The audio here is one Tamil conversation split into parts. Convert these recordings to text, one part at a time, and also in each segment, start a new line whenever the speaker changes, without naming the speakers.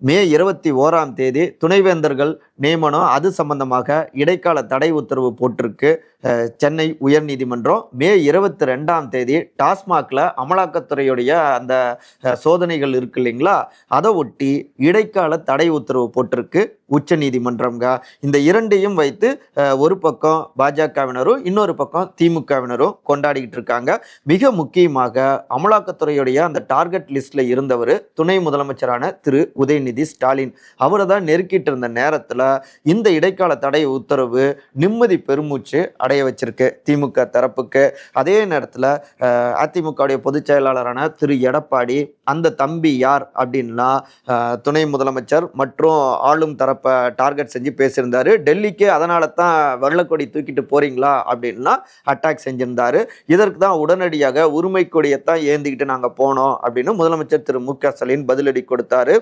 மே இருபத்தி ஓராம் தேதி துணைவேந்தர்கள் நியமனம் அது சம்பந்தமாக இடைக்கால தடை உத்தரவு போட்டிருக்கு. சென்னை உயர்நீதிமன்றம் மே இருபத்தி ரெண்டாம் தேதி டாஸ்மாக்ல அமலாக்கத்துறையுடைய அந்த சோதனைகள் இருக்கு இல்லைங்களா? அதை ஒட்டி இடைக்கால தடை உத்தரவு போட்டிருக்கு உச்ச நீதிமன்றம்ங்க இந்த இரண்டையும் வைத்து ஒரு பக்கம் பாஜகவினரும் இன்னொரு பக்கம் திமுகவினரும் கொண்டாடிக்கிட்டு இருக்காங்க. மிக முக்கியமாக அமலாக்கத்துறையுடைய அந்த டார்கெட் லிஸ்ட்ல இருந்தவர் துணை முதலமைச்சரான திரு. உதயநிதி ஸ்டாலின். அவரை தான் நெருக்கிட்டு இருந்த நேரத்தில் இந்த இடைக்கால தடை உத்தரவு நிம்மதி பெருமூச்சு அடைய வச்சிருக்கு திமுக தரப்புக்கு. அதே நேரத்தில் அதிமுகவுடைய பொதுச் செயலாளரான திரு எடப்பாடி அந்த தம்பி யார் அப்படின்னா துணை முதலமைச்சர் மற்றும் ஆளும் தரப்பை டார்கெட் செஞ்சு பேசியிருந்தாரு. டெல்லிக்கு அதனால தான் வெள்ளக்கொடி தூக்கிட்டு போறீங்களா அப்படின்னா அட்டாக் செஞ்சிருந்தாரு. இதற்கு தான் உடனடியாக உரிமை கொடியைத்தான் ஏந்திக்கிட்டு நாங்கள் போனோம் அப்படின்னு முதலமைச்சர் திரு மு க ஸ்டாலின் பதிலடி கொடுத்தாரு.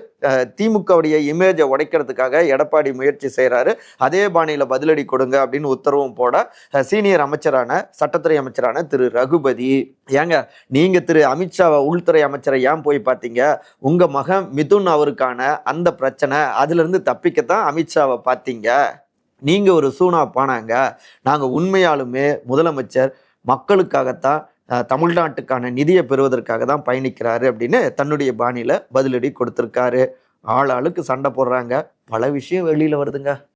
திமுகவுடைய இமேஜை உடைக்கிறதுக்காக எடப்பாடி முயற்சி செய்கிறாரு அதே பாணியில் பதிலடி கொடுங்க அப்படின்னு உத்தரவும் போட சீனியர் அமைச்சரான சட்டத்துறை அமைச்சரான திரு ரகுபதி. ஏங்க நீங்க திரு அமித்ஷாவை உள்துறை அமைச்சரை ஏன் போய் பார்த்தீங்க? உங்க மகன் மிதுன் அவருக்கான அந்த பிரச்சனை அதுல இருந்து தப்பிக்கத்தான் அமித்ஷாவை பார்த்தீங்க. நீங்க ஒரு சூனா பானாங்க. நாங்க உண்மையாலுமே முதலமைச்சர் மக்களுக்காகத்தான் தமிழ்நாட்டுக்கான நிதியை பெறுவதற்காக தான் பயணிக்கிறாரு அப்படின்னு தன்னுடைய பாணியில் பதிலடி கொடுத்துருக்காரு. ஆள் ஆளுக்கு சண்டை போடுறாங்க. பல விஷயம் வெளியில் வருதுங்க.